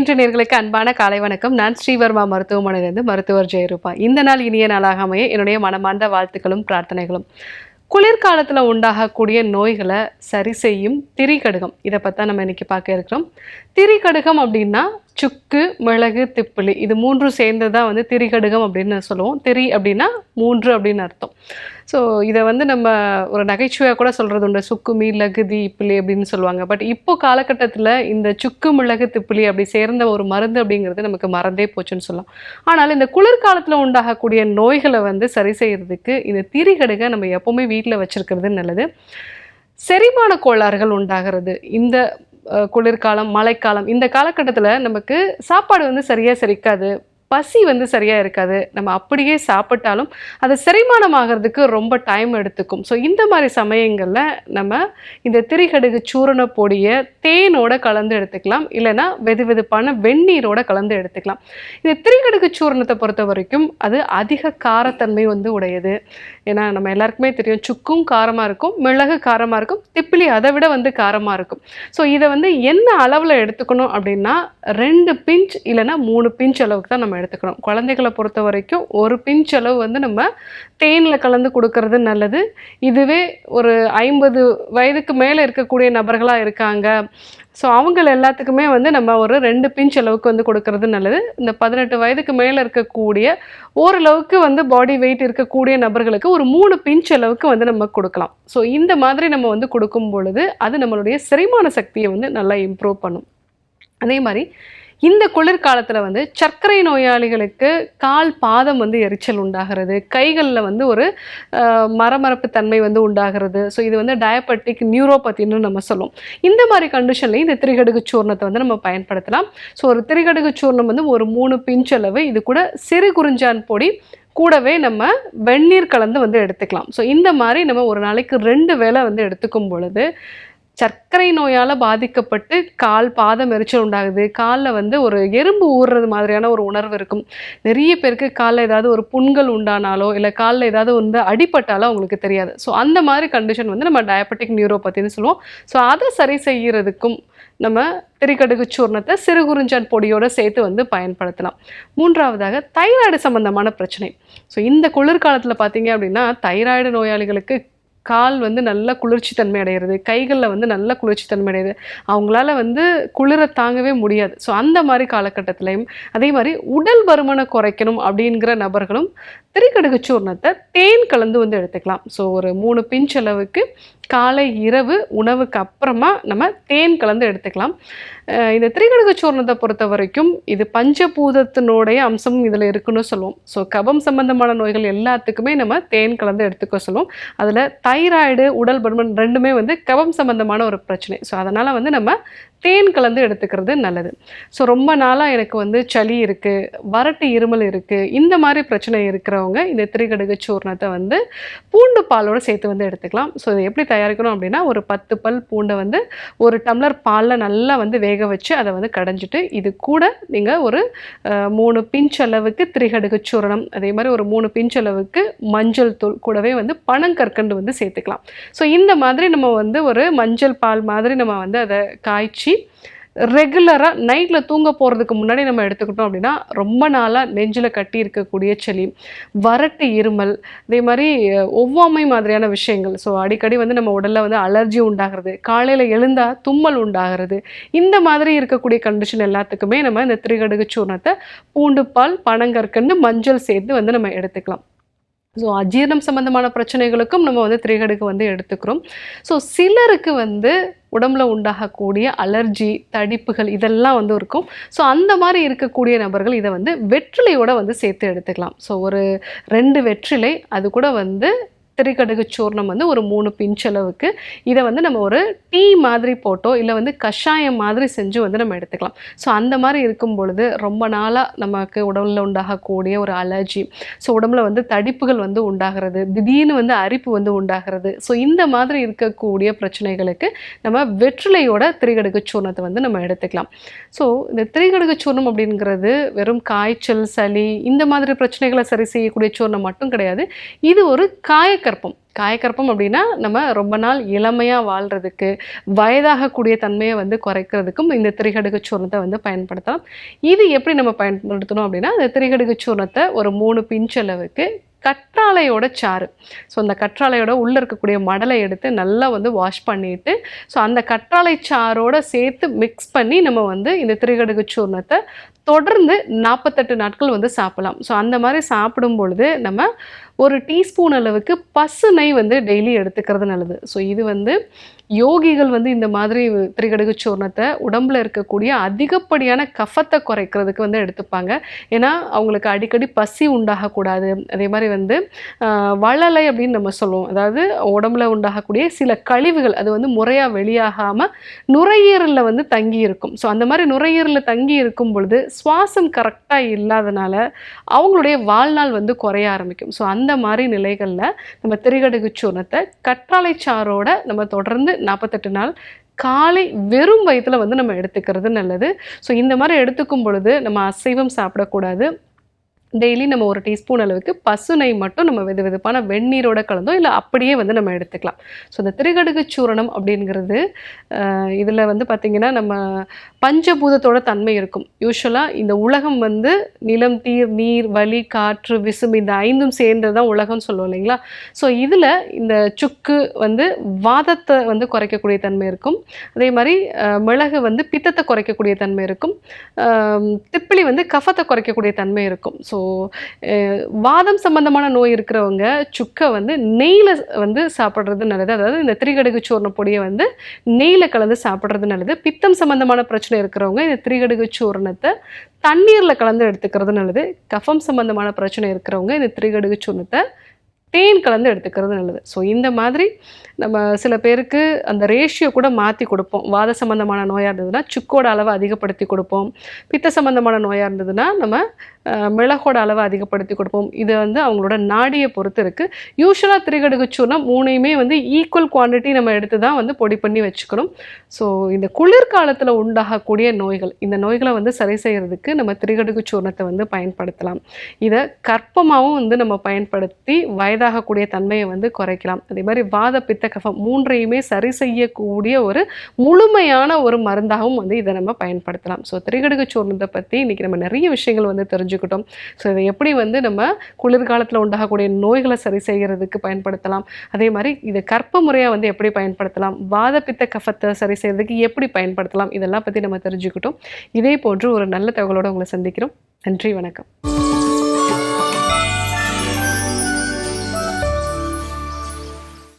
இன்று நேர்களுக்கு அன்பான காலை வணக்கம். நான் ஸ்ரீவர்மா மருத்துவமனையிலிருந்து மருத்துவர் ஜெயரூபா. இந்த நாள் இனிய நாளாக அமைய என்னுடைய மனமார்ந்த வாழ்த்துக்களும் பிரார்த்தனைகளும். குளிர்காலத்தில் உண்டாகக்கூடிய நோய்களை சரி செய்யும் திரிகடுகம். இதை பற்றி நம்ம இன்னைக்கு பார்க்க இருக்கிறோம். திரிகடுகம் அப்படின்னா சுக்கு மிளகு திப்பிலி இது மூன்றும் சேர்ந்து தான் வந்து திரிகடுகம் அப்படின்னு சொல்லுவோம். திரி அப்படின்னா மூன்று அப்படின்னு அர்த்தம். ஸோ இதை வந்து நம்ம ஒரு நகைச்சுவையாக கூட சொல்கிறது உண்டு. சுக்கு லகுதி தீப்பிலி அப்படின்னு சொல்லுவாங்க. பட் இப்போ காலகட்டத்தில் இந்த சுக்கு மிளகு திப்பிலி அப்படி சேர்ந்த ஒரு மருந்து அப்படிங்கிறது நமக்கு மறந்தே போச்சுன்னு சொல்லலாம். ஆனால் இந்த குளிர்காலத்தில் உண்டாகக்கூடிய நோய்களை வந்து சரி செய்கிறதுக்கு இந்த திரிகடுகை நம்ம எப்போவுமே வீட்டில் வச்சுருக்கிறது நல்லது. செரிமான கோளாறுகள் உண்டாகிறது. இந்த குளிர்காலம் மழைக்காலம் இந்த காலகட்டத்தில் நமக்கு சாப்பாடு வந்து சரியாக செரிக்காது. பசி வந்து சரியாக இருக்காது. நம்ம அப்படியே சாப்பிட்டாலும் அது செரிமானம் ஆகிறதுக்கு ரொம்ப டைம் எடுத்துக்கும். ஸோ இந்த மாதிரி சமயங்களில் நம்ம இந்த திரிகடுகு சூரண பொடியை தேனோட கலந்து எடுத்துக்கலாம். இல்லைன்னா வெது வெதுப்பான வெந்நீரோட கலந்து எடுத்துக்கலாம். இந்த திரிகடுகு சூரணத்தை பொறுத்த வரைக்கும் அது அதிக காரத்தன்மை வந்து உடையது. ஏன்னா நம்ம எல்லாருக்குமே தெரியும் சுக்கும் காரமாக இருக்கும் மிளகு காரமாக இருக்கும் திப்பிலி அதை விட வந்து காரமாக இருக்கும். ஸோ இதை வந்து என்ன அளவில் எடுத்துக்கணும் அப்படின்னா ரெண்டு பிஞ்ச் இல்லைன்னா மூணு பிஞ்ச் அளவுக்கு தான் நம்ம எடுத்துக்கணும். குழந்தைகளை பொறுத்த வரைக்கும் ஒரு பிஞ்ச் அளவு வந்து நம்ம தேனில் கலந்து கொடுக்கறது நல்லது. இதுவே ஒரு ஐம்பது வயதுக்கு மேலே இருக்கக்கூடிய நபர்களாக இருக்காங்க. ஸோ அவங்க எல்லாத்துக்குமே வந்து நம்ம ஒரு ரெண்டு பிஞ்ச் அளவுக்கு வந்து கொடுக்கறது நல்லது. இந்த பதினெட்டு வயதுக்கு மேலே இருக்கக்கூடிய ஓரளவுக்கு வந்து பாடி வெயிட் இருக்கக்கூடிய நபர்களுக்கு ஒரு மூணு பிஞ்ச் அளவுக்கு வந்து நம்ம கொடுக்கலாம். ஸோ இந்த மாதிரி நம்ம வந்து கொடுக்கும் பொழுது அது நம்மளுடைய செரிமான சக்தியை வந்து நல்லா இம்ப்ரூவ் பண்ணும். அதே மாதிரி இந்த குளிர்காலத்தில் வந்து சர்க்கரை நோயாளிகளுக்கு கால் பாதம் வந்து எரிச்சல் உண்டாகிறது. கைகளில் வந்து ஒரு மரமரப்பு தன்மை வந்து உண்டாகிறது. ஸோ இது வந்து டயபெட்டிக் நியூரோபத்தின்னு நம்ம சொல்லுவோம். இந்த மாதிரி கண்டிஷன்லையும் இந்த திரிகடுகு சூர்ணத்தை வந்து நம்ம பயன்படுத்தலாம். ஸோ ஒரு திரிகடுகு சூர்ணம் வந்து ஒரு மூணு பிஞ்சளவு இது கூட சிறு குறிஞ்சான் பொடி கூடவே நம்ம வெந்நீர் கலந்து வந்து எடுத்துக்கலாம். ஸோ இந்த மாதிரி நம்ம ஒரு நாளைக்கு ரெண்டு வேளை வந்து எடுத்துக்கும் பொழுது சர்க்கரை நோயால் பாதிக்கப்பட்டு கால் பாதம் எரிச்சல் உண்டாகுது. காலில் வந்து ஒரு எறும்பு ஊறுறது மாதிரியான ஒரு உணர்வு இருக்கும். நிறைய பேருக்கு காலில் ஏதாவது ஒரு புண்கள் உண்டானாலோ இல்லை காலில் ஏதாவது வந்து அடிப்பட்டாலோ அவங்களுக்கு தெரியாது. ஸோ அந்த மாதிரி கண்டிஷன் வந்து நம்ம டயபெட்டிக் நியூரோபத்தின்னு சொல்லுவோம். ஸோ அதை சரி செய்கிறதுக்கும் நம்ம திரிகடுகு சூர்ணத்தை சிறுகுறிஞ்சான் பொடியோடு சேர்த்து வந்து பயன்படுத்தலாம். மூன்றாவதாக தைராய்டு சம்பந்தமான பிரச்சனை. ஸோ இந்த குளிர்காலத்தில் பார்த்தீங்க அப்படின்னா தைராய்டு நோயாளிகளுக்கு கால் வந்து நல்ல குளிர்ச்சி தன்மை அடைகிறது கைகளில் வந்து நல்ல குளிர்ச்சி தன்மை அடையுது அவங்களால வந்து குளிர தாங்கவே முடியாது. ஸோ அந்த மாதிரி காலகட்டத்திலையும் அதே மாதிரி உடல் பருமனை குறைக்கணும் அப்படிங்கிற நபர்களும் திரிகடுகு சூர்ணத்தை தேன் கலந்து வந்து எடுத்துக்கலாம். ஸோ ஒரு மூணு பிஞ்ச் அளவுக்கு காலை இரவு உணவுக்கு அப்புறமா நம்ம தேன் கலந்து எடுத்துக்கலாம். இந்த திரிகடுகு சூர்ணத்தை பொறுத்த வரைக்கும் இது பஞ்சபூதத்தினுடைய அம்சமும் இதில் இருக்குன்னு சொல்லுவோம். ஸோ கபம் சம்பந்தமான நோய்கள் எல்லாத்துக்குமே நம்ம தேன் கலந்து எடுத்துக்க சொல்லுவோம். அதில் தைராய்டு உடல் பருமன் ரெண்டுமே வந்து கவம் சம்பந்தமான ஒரு பிரச்சனை. ஸோ அதனால் வந்து நம்ம தேன் கலந்து எடுத்துக்கிறது நல்லது. ஸோ ரொம்ப நாளாக எனக்கு வந்து சளி இருக்குது வறட்டு இருமல் இருக்குது இந்த மாதிரி பிரச்சனை இருக்கிறவங்க இந்த திரிகடுகு சூர்ணத்தை வந்து பூண்டு பாலோடு சேர்த்து வந்து எடுத்துக்கலாம். ஸோ இதை எப்படி தயாரிக்கணும் அப்படின்னா ஒரு பத்து பல் பூண்டை வந்து ஒரு டம்ளர் பாலில் நல்லா வந்து வேக வச்சு அதை வந்து கடைஞ்சிட்டு இது கூட நீங்கள் ஒரு மூணு பிஞ்ச் அளவுக்கு திரிகடுகு சூரணம் அதே மாதிரி ஒரு மூணு பிஞ்ச் அளவுக்கு மஞ்சள் தூள் கூடவே வந்து பனங்கற்கண்டு வந்து சேர்த்துக்கலாம். ஸோ இந்த மாதிரி நம்ம வந்து ஒரு மஞ்சள் பால் மாதிரி நம்ம வந்து அதை காய்ச்சி ரெகுலராக நைட்டில் தூங்க போகிறதுக்கு முன்னாடி நம்ம எடுத்துக்கிட்டோம் அப்படின்னா ரொம்ப நாளாக நெஞ்சில் கட்டி இருக்கக்கூடிய சளி வறட்டு இருமல் அதே மாதிரி ஒவ்வாமை மாதிரியான விஷயங்கள். ஸோ அடிக்கடி வந்து நம்ம உடலில் வந்து அலர்ஜி உண்டாகிறது காலையில் எழுந்தால் தும்மல் உண்டாகிறது இந்த மாதிரி இருக்கக்கூடிய கண்டிஷன் எல்லாத்துக்குமே நம்ம இந்த திரிகடுகு சூர்ணத்தை பூண்டு பால் பனங்கற்கண்டு மஞ்சள் சேர்த்து வந்து நம்ம எடுத்துக்கலாம். ஸோ அஜீரணம் சம்பந்தமான பிரச்சனைகளுக்கும் நம்ம வந்து திரைகடுக்கு வந்து எடுத்துக்கிறோம். ஸோ சிலருக்கு வந்து உடம்புல உண்டாகக்கூடிய அலர்ஜி தடிப்புகள் இதெல்லாம் வந்து இருக்கும். ஸோ அந்த மாதிரி இருக்கக்கூடிய நபர்கள் இதை வந்து வெற்றிலையோடு வந்து சேர்த்து எடுத்துக்கலாம். ஸோ ஒரு ரெண்டு வெற்றிலை அது கூட வந்து திரிகடுகு சூர்ணம் வந்து ஒரு மூணு பிஞ்ச் அளவுக்கு. இதை வந்து நம்ம ஒரு டீ மாதிரி போட்டோ இல்லை வந்து கஷாயம் மாதிரி செஞ்சு வந்து நம்ம எடுத்துக்கலாம். ஸோ அந்த மாதிரி இருக்கும் பொழுது ரொம்ப நாளாக நமக்கு உடலில் உண்டாகக்கூடிய ஒரு அலர்ஜி. ஸோ உடம்புல வந்து தடிப்புகள் வந்து உண்டாகிறது திடீர்னு வந்து அரிப்பு வந்து உண்டாகிறது. ஸோ இந்த மாதிரி இருக்கக்கூடிய பிரச்சனைகளுக்கு நம்ம வெற்றிலையோட திரிகடுகு சூர்ணத்தை வந்து நம்ம எடுத்துக்கலாம். ஸோ இந்த திரிகடுகு சூர்ணம் அப்படிங்கிறது வெறும் காய்ச்சல் சளி இந்த மாதிரி பிரச்சனைகளை சரி செய்யக்கூடிய சூர்ணம் மட்டும் கிடையாது. இது ஒரு காயக்க காயக்கற்பம். காயக்கற்பம் அப்படின்னா நம்ம ரொம்ப நாள் இளமையாக வாழ்கிறதுக்கு வயதாகக்கூடிய தன்மையை வந்து குறைக்கிறதுக்கும் இந்த திரிகடுகு சூர்ணத்தை வந்து பயன்படுத்தலாம். இது எப்படி நம்ம பயன்படுத்தணும் அப்படின்னா அந்த திரிகடுகு சூர்ணத்தை ஒரு மூணு பிஞ்சளவுக்கு கற்றாழையோட சாறு. ஸோ அந்த கற்றாழையோட உள்ளே இருக்கக்கூடிய மடலை எடுத்து நல்லா வந்து வாஷ் பண்ணிட்டு ஸோ அந்த கற்றாழை சாரோட சேர்த்து மிக்ஸ் பண்ணி நம்ம வந்து இந்த திரிகடுகு சூர்ணத்தை தொடர்ந்து நாற்பத்தெட்டு நாட்கள் வந்து சாப்பிடலாம். ஸோ அந்த மாதிரி சாப்பிடும் பொழுது நம்ம ஒரு டீஸ்பூன் அளவுக்கு பசு நெய் வந்து டெய்லி எடுத்துக்கிறது நல்லது. ஸோ இது வந்து யோகிகள் வந்து இந்த மாதிரி திரிகடுகு சூர்ணத்தை உடம்புல இருக்கக்கூடிய அதிகப்படியான கஃபத்தை குறைக்கிறதுக்கு வந்து எடுத்துப்பாங்க. ஏன்னா அவங்களுக்கு அடிக்கடி பசி உண்டாகக்கூடாது. அதே மாதிரி வந்து வளலை அப்படின்னு நம்ம சொல்லுவோம். அதாவது உடம்புல உண்டாகக்கூடிய சில கழிவுகள் அது வந்து முறையாக வெளியாகாமல் நுரையீரலில் வந்து தங்கி இருக்கும் ஸோ அந்த மாதிரி நுரையீரலில் தங்கி இருக்கும் பொழுது சுவாசம் கரெக்டாக இல்லாதனால அவங்களுடைய வாழ்நாள் வந்து குறைய ஆரம்பிக்கும். ஸோ அந்த மாதிரி நிலைகளில் நம்ம திரிகடுகு சூர்ணத்தை கற்றாழை சாரோட நம்ம தொடர்ந்து நாற்பத்தெட்டு நாள் காலை வெறும் வயித்துல வந்து நம்ம எடுத்துக்கிறது நல்லது. ஸோ இந்த மாதிரி எடுத்துக்கும் பொழுது நம்ம அசைவம் சாப்பிடக்கூடாது. டெய்லி நம்ம ஒரு டீஸ்பூன் அளவுக்கு பசுனை மட்டும் நம்ம வெது வெதுப்பான வெந்நீரோட கலந்தோம் இல்லை அப்படியே வந்து நம்ம எடுத்துக்கலாம். ஸோ இந்த திருகடுகு சூரணம் அப்படிங்கிறது இதில் வந்து பார்த்திங்கன்னா நம்ம பஞ்சபூதத்தோட தன்மை இருக்கும். யூஸ்வலாக இந்த உலகம் வந்து நிலம் தீர் நீர் வலி காற்று விசும்பு இந்த ஐந்தும் சேர்ந்தது தான் உலகம்னு சொல்லுவோம் இல்லைங்களா? ஸோ இதில் இந்த சுக்கு வந்து வாதத்தை வந்து குறைக்கக்கூடிய தன்மை இருக்கும். அதே மாதிரி மிளகு வந்து பித்தத்தை குறைக்கக்கூடிய தன்மை இருக்கும். திப்பிலி வந்து கஃபத்தை குறைக்கக்கூடிய தன்மை இருக்கும். ஸோ வாதம் சம்பந்தமான நோய் இருக்கிறவங்க சுக்கை வந்து நெய்யில் வந்து சாப்பிட்றது நல்லது. அதாவது இந்த திரிகடுகு சூர்ண பொடியை வந்து நெய்யில் கலந்து சாப்பிட்றது நல்லது. பித்தம் சம்பந்தமான பிரச்சனை இருக்கிறவங்க இந்த திரிகடுகு சூர்ணத்தை தண்ணீரில் கலந்து எடுத்துக்கிறது நல்லது. கஃபம் சம்பந்தமான பிரச்சனை இருக்கிறவங்க இந்த திரிகடுகு சூர்ணத்தை தேன் கலந்து எடுத்துக்கிறது நல்லது. ஸோ இந்த மாதிரி நம்ம சில பேருக்கு அந்த ரேஷியோ கூட மாற்றி கொடுப்போம். வாத சம்மந்தமான நோயாக இருந்ததுன்னா சுக்கோட அளவை அதிகப்படுத்தி கொடுப்போம். பித்த சம்மந்தமான நோயாக இருந்ததுன்னா நம்ம மிளகோட அளவை அதிகப்படுத்தி கொடுப்போம். இது வந்து அவங்களோட நாடியை பொறுத்து இருக்குது யூஸ்வலாக திரிகடுகு சூர்ணம் மூணையுமே வந்து ஈக்குவல் குவாண்டிட்டி நம்ம எடுத்து தான் வந்து பொடி பண்ணி வச்சுக்கணும். ஸோ இந்த குளிர்காலத்தில் உண்டாகக்கூடிய நோய்கள் இந்த நோய்களை வந்து சரி செய்கிறதுக்கு நம்ம திரிகடுகு சூர்ணத்தை வந்து பயன்படுத்தலாம். இதை கற்பமாகவும் வந்து நம்ம பயன்படுத்தி வயதாகக்கூடிய தன்மையை வந்து குறைக்கலாம். அதே மாதிரி வாத பித்த கஃபம் மூன்றையுமே சரி செய்யக்கூடிய ஒரு முழுமையான ஒரு மருந்தாகவும் வந்து இதை நம்ம பயன்படுத்தலாம். ஸோ திரிகடுகு சூர்ணத்தை பற்றி இன்றைக்கி நம்ம நிறைய விஷயங்கள் வந்து தெரிஞ்சுக்கிட்டோம். ஸோ இதை எப்படி வந்து நம்ம குளிர்காலத்தில் உண்டாகக்கூடிய நோய்களை சரி செய்கிறதுக்கு பயன்படுத்தலாம்? அதே மாதிரி இதை கற்ப முறையாக வந்து எப்படி பயன்படுத்தலாம்? வாத பித்த கஃபத்தை சரி செய்கிறதுக்கு எப்படி பயன்படுத்தலாம்? இதெல்லாம் பற்றி நம்ம தெரிஞ்சுக்கிட்டோம். இதே போன்று ஒரு நல்ல தகவலோடு உங்களை சந்திக்கிறோம். நன்றி வணக்கம்.